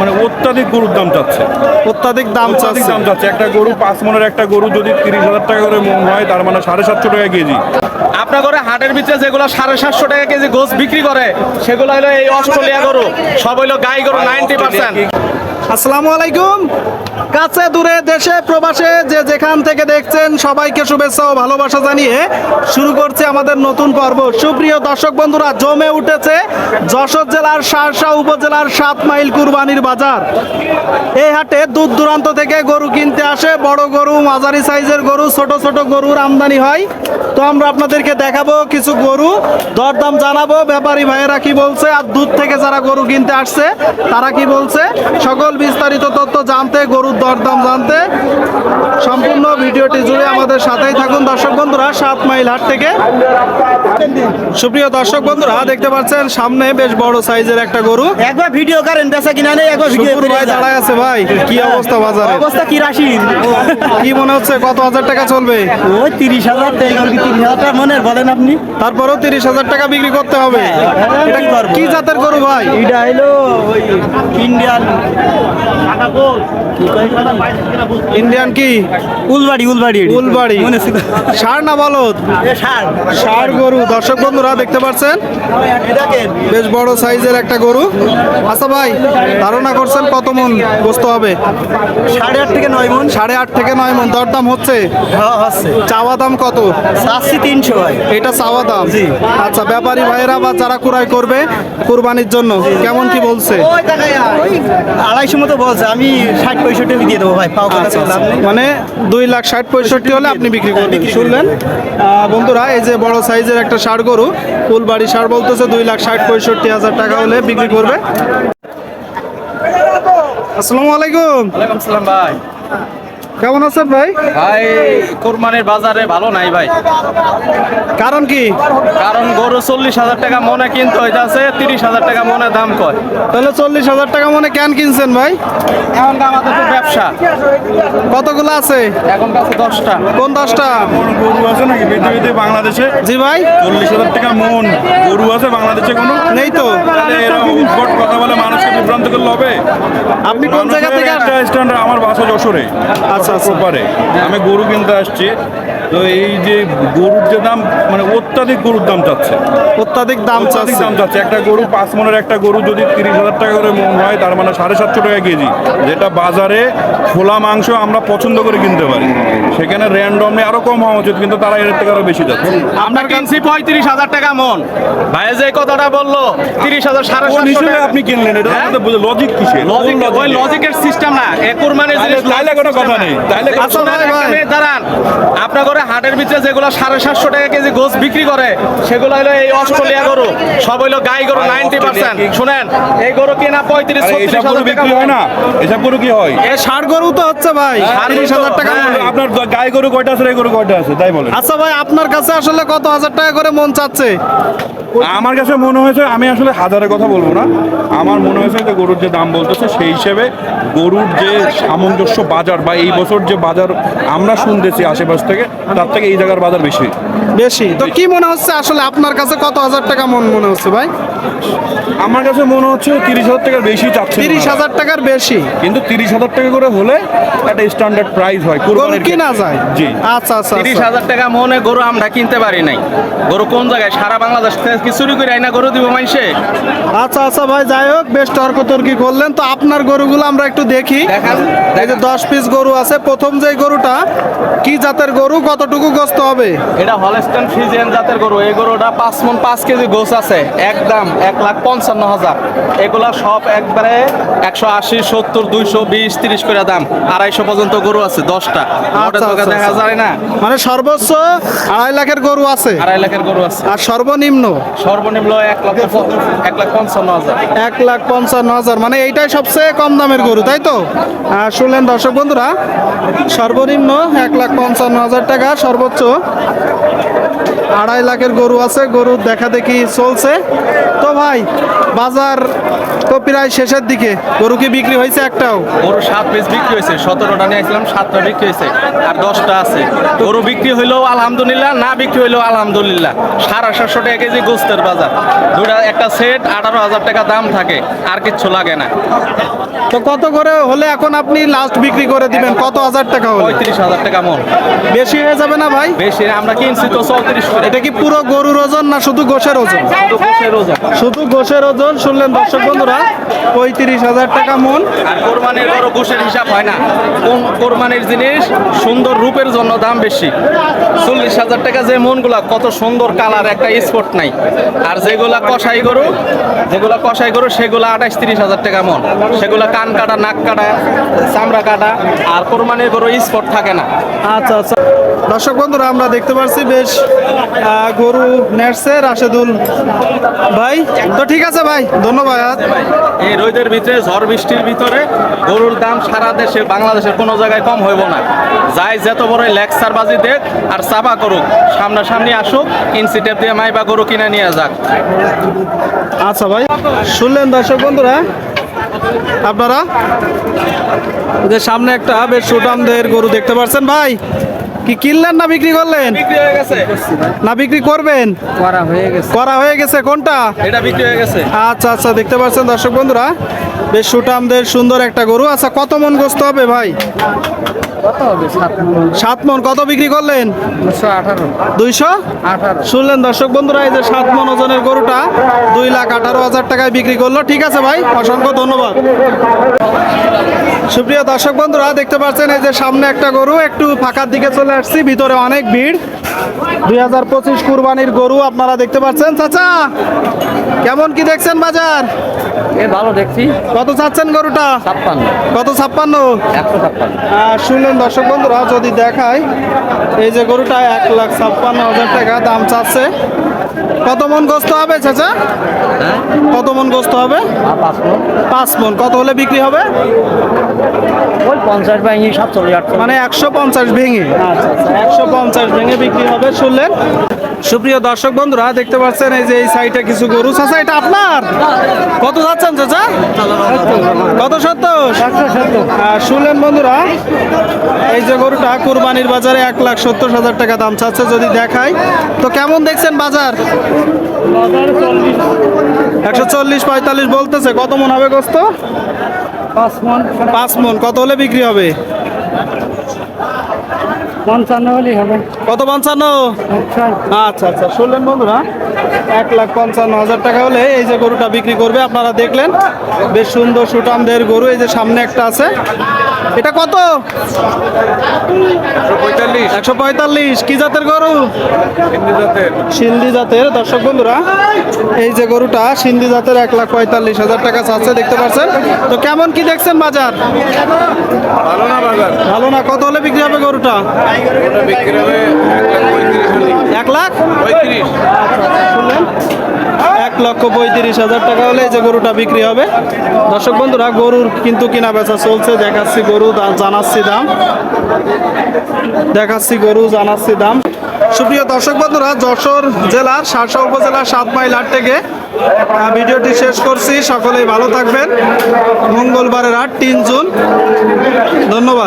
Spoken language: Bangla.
মানে অত্যাধিক গরুর দাম চাচ্ছে। অত্যাধিক দাম অত্যাধিক চাচ্ছে দাম চাচ্ছে। একটা গরু পাঁচ মনের একটা গরু যদি তিরিশ হাজার টাকা করে মন হয় তার মানে সাড়ে সাতশো টাকা কেজি। আপনার ঘরে হাটের ভিতরে যেগুলো সাড়ে সাতশো টাকা কেজি গোস বিক্রি করে সেগুলো হলো এই অস্ট্রেলিয়া গরু। সব হলো গাই গরু নাইনটি পার্সেন্ট আসসালামু আলাইকুম। কাছে দূরে দেশে, প্রবাসে যে যেখান থেকে দেখছেন, সবাইকে শুভেচ্ছা ও ভালোবাসা জানিয়ে শুরু করছে আমাদের নতুন পর্ব। সুপ্রিয় দর্শক বন্ধুরা, জমে উঠেছে যশোর জেলার শারশা উপজেলার সাত মাইল কুরবানির বাজার। এই হাটে দূর দূরান্ত থেকে গরু কিনতে আসে। বড় গরু, মাঝারি সাইজের গরু, ছোট ছোট গরুর আমদানি হয়। তো আমরা আপনাদেরকে দেখাবো কিছু গরু, দরদাম জানাব। ব্যাপারী ভাইয়েরা কি বলছে, আর দূর থেকে যারা গরু কিনতে আসছে, তারা কি বলছে? সকল বিস্তারিত তথ্য জানতে গরুর দরদাম জানতে সম্পূর্ণ ভিডিওটি জুড়ে আমাদের সাথেই থাকুন। দর্শক বন্ধুরা সাত মাইল হাট থেকে। সুপ্রিয় দর্শক বন্ধুরা দেখতে পাচ্ছেন সামনে বেশ বড় সাইজের একটা গরু। একবার ভিডিও করেন বেচা কিনা নেই একবার ভিডিও ভাই দাঁড়ায় আছে ভাই কি অবস্থা বাজারে? অবস্থা কি রাশি? কি মনে হচ্ছে কত হাজার টাকা চলবে? ওই তিরিশ হাজার তিরিশ হাজার টাকা মনের বলেন আপনি। তারপরেও তিরিশ হাজার টাকা বিক্রি করতে হবে। এটা কি জাতের গরু ভাই? এটা হলো ওই ইন্ডিয়ান ইন্ডিয়ান কি? উলবাড়ি উলবাড়ি। উলবাড়ি। মনে ছিল। সার না বলদ? সার। গরু। দর্শক বন্ধুরা দেখতে পাচ্ছেন? বেশ বড় সাইজের একটা গরু। আচ্ছা ভাই ধারণা করছেন কত মন বস্তু হবে? সাড়ে আট থেকে নয় মন। সাড়ে আট থেকে নয় মন। দরদাম হচ্ছে? হ্যাঁ হচ্ছে। চাওয়া দাম কত? চাচ্ছি তিনশো ভাই। এটা চাওয়া দাম। জি। আচ্ছা ব্যাপারী ভাইয়েরা বা যারা কুরাই করবে কুরবানির জন্য কেমন কি বলছে? আড়াইশো মতো বলছে। আমি ষাট পঁয়ষট্টি দিয়ে দেবো ভাই। পাও কথা বললাম আচ্ছা। মানে দুই লাখ ষাট পঁয়ষট্টি হলে আপনি বিক্রি করবেন। শুনলেন? বন্ধুরা এই যে বড় সাইজের একটা সার গরু ফুলবাড়ি সার বলতেছে দুই লাখ ষাট পঁয়ষট্টি হাজার টাকা হলে বিক্রি করবে। আসসালামু আলাইকুম। ভাই। কেমন আছেন ভাই? ভাই কোরবানির বাজারে ভালো নাই ভাই। কারণ কি? কারণ গরু চল্লিশ হাজার টাকা মনে কিনতে হইতাছে তিরিশ হাজার টাকা মনে দাম কয়। তাহলে চল্লিশ হাজার টাকা মনে কেন কিনছেন ভাই? এখন আমাদের তো ব্যবসা। কতগুলো আছে? এখন কাছে দশটা। কোন দশটা? গরু আছে নাকি পৃথিবীতে বাংলাদেশে? জি ভাই। চল্লিশ হাজার টাকা মন। গরু আছে বাংলাদেশে কোনো? নেই তো। উদ্ভট কথা বলে মানুষকে বিভ্রান্ত করলে হবে। আপনি কোন জায়গা থেকে আমার বাসা যশোরে। আচ্ছা, আচ্ছা। পারে আমি গরু কিনতে আসছি। তো এই যে গরুর যে দাম মানে অত্যাধিক গরুর দাম চাচ্ছে। অত্যাধিক দাম অত্যাধিক চাচ্ছে। দাম চাচ্ছে। একটা গরু পাঁচ মনের একটা গরু যদি তিরিশ হাজার টাকা করে মন হয় তার মানে সাড়ে সাতশো টাকা কেজি। যেটা বাজারে খোলা মাংস আমরা পছন্দ করে কিনতে পারি। সেখানে র্যান্ডমলি আরও কম হওয়া উচিত কিন্তু তারা এর থেকে আরও বেশি যাচ্ছে। আমরা কিনছি পঁয়ত্রিশ হাজার টাকা মন। ভাই যে কথাটা বলল তিরিশ হাজার সাড়ে সাতশো টাকা। আপনি কিনলেন এটা হ্যাঁ? লজিক কিসে লজিক ওই লজিকের সিস্টেম না। এ কুরবানির জিনিস তাইলে কোনো কথা নেই তাইলে দাঁড়ান। আপনার ঘরে হাটের ভিতরে যেগুলো সাড়ে সাতশো টাকা কেজি গোস বিক্রি করে সেগুলো হলো এই অস্ট্রেলিয়া গরু। সব হইল গাই গরু নাইনটি পার্সেন্ট। শুনেন এই গরু কিনা পঁয়ত্রিশ আরে ছত্রিশ হাজার বিক্রি হয় না। এসব গরু কি হয়? এ ষাট গরু তো হচ্ছে ভাই ষাট তিরিশ হাজার টাকা হ্যাঁ। আপনার গায়ে গরু কয়টা আছে গরু কয়টা আছে? তাই বলেন। আচ্ছা ভাই আপনার কাছে আসলে কত হাজার টাকা করে মন চাচ্ছে? আমার কাছে মনে হয়েছে আমি আসলে হাজারের কথা বলব না। আমার মনে হয়েছে যে গরুর যে দাম বলতেছে সেই হিসেবে গরুর যে সামঞ্জস্য বাজার বা এই বছর যে বাজার আমরা শুনতেছি আশেপাশ থেকে তার থেকে এই জায়গার বাজার বেশি। বেশি। তো কি মনে হচ্ছে আসলে আপনার কাছে কত হাজার টাকা মন মনে হচ্ছে ভাই? আমার কাছে মনে হচ্ছে তিরিশ হাজার টাকার বেশি চাচ্ছে তিরিশ হাজার টাকার বেশি? কিন্তু তিরিশ হাজার টাকা করে হলে একটা স্ট্যান্ডার্ড প্রাইস হয় গরু কুরবানির কিনা যায়? জি। আচ্ছা আচ্ছা তিরিশ আচ্ছা। হাজার টাকা মনে গরু আমরা কিনতে পারি নাই। গরু কোন জায়গায়? সারা বাংলাদেশ থেকে কি চুরি করে আইনা গরু দিব মাইসে আচ্ছা আচ্ছা ভাই যাই হোক বেশ তর্কতর্কি করলেন। তো আপনার গরুগুলো আমরা একটু দেখি। দেখান, এই যে দশ পিস গরু আছে প্রথম যে গরুটা কি জাতের গরু? কতটুকু গোস্ত হবে? এটা হলস্টেন ফ্রিজিয়ান জাতের গরু। এই গরুটা পাঁচ মন পাঁচ কেজি গোস আছে একদম। এক লাখ পঞ্চান্ন হাজার। এগুলা সব একবারে একশো আশি সত্তর দুইশো বিশ তিরিশ করে দাম। আড়াইশো পর্যন্ত গরু আছে দশটা। আচ্ছা, আচ্ছা, দেখা আচ্ছা। যায় না। মানে সর্বোচ্চ আড়াই লাখের গরু আছে। আড়াই লাখের গরু আছে। আর সর্বনিম্ন? সর্বনিম্ন এক লাখ এক লাখ পঞ্চান্ন হাজার। এক লাখ পঞ্চান্ন হাজার। মানে এইটাই সবচেয়ে কম দামের গরু তাই তো? শুনলেন দর্শক বন্ধুরা সর্বনিম্ন এক লাখ পঞ্চান্ন হাজার টাকা সর্বোচ্চ। আড়াই লাখের গরু আছে গরুর দেখা দেখি চলছে। তো ভাই বাজার তো প্রায় শেষের দিকে। গরু কি বিক্রি হয়েছে একটাও? গরু সাত পিস বিক্রি হয়েছে সতেরোটা নিয়ে আসলাম সাতটা বিক্রি হয়েছে আর দশটা আছে। গরু বিক্রি হইলেও আলহামদুলিল্লাহ না বিক্রি হইলেও আলহামদুলিল্লাহ। সাড়ে সাতশো টাকা কেজি গোস্তের বাজার। দুটা একটা সেট আঠারো হাজার টাকা দাম থাকে আর কিচ্ছু লাগে না। তো কত করে হলে এখন আপনি লাস্ট বিক্রি করে দিবেন? কত হাজার টাকা হলে? পঁয়ত্রিশ হাজার টাকা মন। বেশি হয়ে যাবে না ভাই? বেশি আমরা কিনছি তো চৌত্রিশ এটা কি পুরো গরুর ওজন না শুধু গোশের ওজন? শুধু গোশের ওজন। শুধু গোশের ওজন শুনলেন দর্শক বন্ধুরা? পঁয়ত্রিশ হাজার টাকা মন। আর কোরবানির বড় গোশের হিসাব হয় না। কোন কোরবানির জিনিস সুন্দর রূপের জন্য দাম বেশি? চল্লিশ হাজার টাকা যে মনগুলা কত সুন্দর কালার একটা স্পট নাই। আর যেগুলা কষাই গরু যেগুলা কষাই গরু সেগুলা আঠাইশ তিরিশ হাজার টাকা মন। সেগুলা কান কাটা নাক কাটা চামড়া কাটা আর কোরবানির গরু স্পট থাকে না। আচ্ছা আচ্ছা। দর্শক বন্ধুরা আমরা দেখতে পাচ্ছি বেশ গরু নেটসে রাশেদুল ভাই। তো ঠিক আছে ভাই ধন্যবাদ। এই রোদের ভিতরে ঝড় বৃষ্টির ভিতরে গরুর দাম সারা দেশে বাংলাদেশের কোনো জায়গায় কম হইব না। যাই যত বড় লেকচার বাজি দেখ আর চাপা করুক সামনাসামনি আসুক ইঞ্চি টেপ দিয়ে মাইবা গরু কিনে নিয়ে যাক। আচ্ছা ভাই শুনলেন দর্শক বন্ধুরা? আপনারা? যে সামনে একটা বেশ সুটামদের গরু দেখতে পাচ্ছেন ভাই। কি কিনলেন না বিক্রি করলেন? বিক্রি হয়ে গেছে। না বিক্রি করবেন? করা হয়ে গেছে। করা হয়ে গেছে কোনটা? এটা বিক্রি হয়ে গেছে। আচ্ছা আচ্ছা দেখতে পাচ্ছেন দর্শক বন্ধুরা বেশ সুটামদের সুন্দর একটা গরু। আচ্ছা কত মন গোস্ত হবে ভাই? সাত সাত মন কত বিক্রি করলেন? দুইশো? আঠারো। শুনলেন দর্শক বন্ধুরা এই যে সাত মন ওজনের গরুটা দুই লাখ আঠারো হাজার টাকায় বিক্রি করল। ঠিক আছে ভাই অসংখ্য ধন্যবাদ। সুপ্রিয় দর্শক বন্ধুরা, দেখতে পাচ্ছেন এই যে সামনে একটা গরু, একটু ফাঁকার দিকে চলে আসছি, ভিতরে অনেক ভিড়। দুই হাজার পঁচিশ কুরবানির গরু আপনারা দেখতে পাচ্ছেন। চাচা কেমন কি দেখছেন বাজার? এ ভালো দেখছি। কত চাচ্ছেন গরুটা? ছাপ্পান্ন। কত ছাপ্পান্ন? একশো ছাপ্পান্ন। শুনলেন দর্শক বন্ধুরা যদি দেখায় এই যে গরুটা এক লাখ ছাপ্পান্ন হাজার টাকা দাম চাচ্ছে। কত মন গোস্ত হবে চাচা? হ্যাঁ? কত মন গোস্ত হবে? পাঁচ মন। কত হলে বিক্রি হবে? ওই পঞ্চাশ ব্যাঙ্গি সাতচল্লিশ মানে একশো পঞ্চাশ ভেঙে। আচ্ছা আচ্ছা। একশো পঞ্চাশ ভেঙে বিক্রি হবে শুনলেন? সুপ্রিয় দর্শক বন্ধুরা দেখতে পাচ্ছেন এই যে এই সাইডে কিছু গরু। চাচা এটা আপনার? কত যাচ্ছেন চাচা? কত সত্তর? শুনলেন বন্ধুরা এই যে গরুটা কুরবানির বাজারে এক লাখ সত্তর হাজার টাকা দাম চাচ্ছে যদি দেখায় তো কেমন দেখছেন বাজার? একশো চল্লিশ পঁয়তাল্লিশ বলতেছে কত মন হবে গোস্ত? পাঁচ মন। পাঁচ মন। কত হলে বিক্রি হবে? পঞ্চান্ন হলেই হবে। কত পঞ্চান্ন? আচ্ছা আচ্ছা শুনলেন বন্ধুরা এক লাখ পঞ্চান্ন হাজার টাকা হলে এই যে গরুটা বিক্রি করবে আপনারা দেখলেন বেশ সুন্দর সুটামদের গরু এই যে সামনে একটা আছে। এটা কত? একশো পঁয়তাল্লিশ। কি জাতের গরু? সিন্ধি জাতের। দর্শক বন্ধুরা এই যে গরুটা সিন্ধি জাতের এক লাখ পঁয়তাল্লিশ হাজার টাকা চাচ্ছে দেখতে পাচ্ছেন? তো কেমন কি দেখছেন বাজার? ভালো না বাজার? ভালো না কত হলে বিক্রি হবে গরুটা? এক লাখ পঁয়ত্রিশ শুনলেন এক লক্ষ পঁয়ত্রিশ হাজার টাকা হলে যে গরুটা বিক্রি হবে। দর্শক বন্ধুরা, গরুর কিন্তু কিনা বেচা চলছে। দেখাচ্ছি গরু জানাচ্ছি দাম। দেখাচ্ছি গরু, জানাচ্ছি দাম। সুপ্রিয় দর্শক বন্ধুরা, যশোর জেলার সারসা উপজেলার সাত মাইল আট থেকে ভিডিওটি শেষ করছি। সকলেই ভালো থাকবেন। মঙ্গলবারের হাট তিন জুন। ধন্যবাদ।